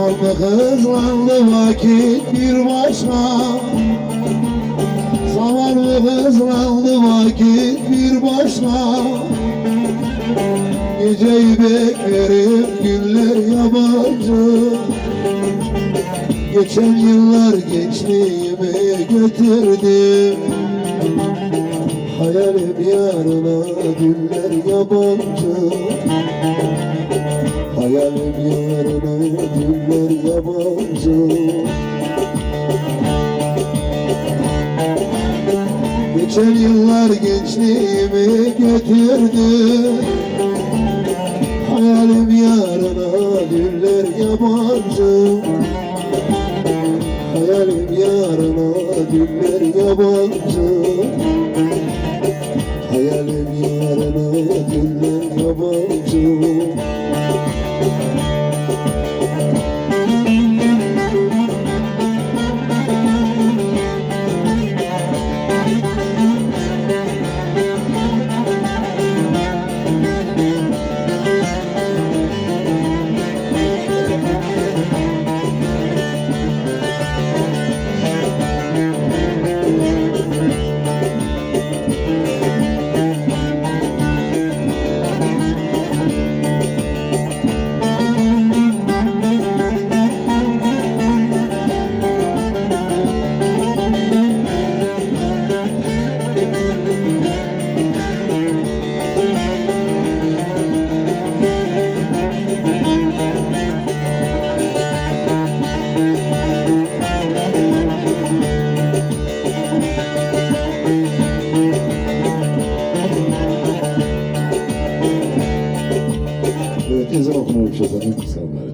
Hızlandı vakit bir başka. Zamanı hızlandı vakit bir başka. Geceyi beklerim günler yabancı. Geçen yıllar gençliğimi götürdü Hayalim yarına günler yabancı Hayalim yarına günler yabancı Geçen yıllar gençliğimi götürdü. Hayalim yarına günler yabancı. Hayalim yarına yabancı не зробимо, якщо за ним все далі.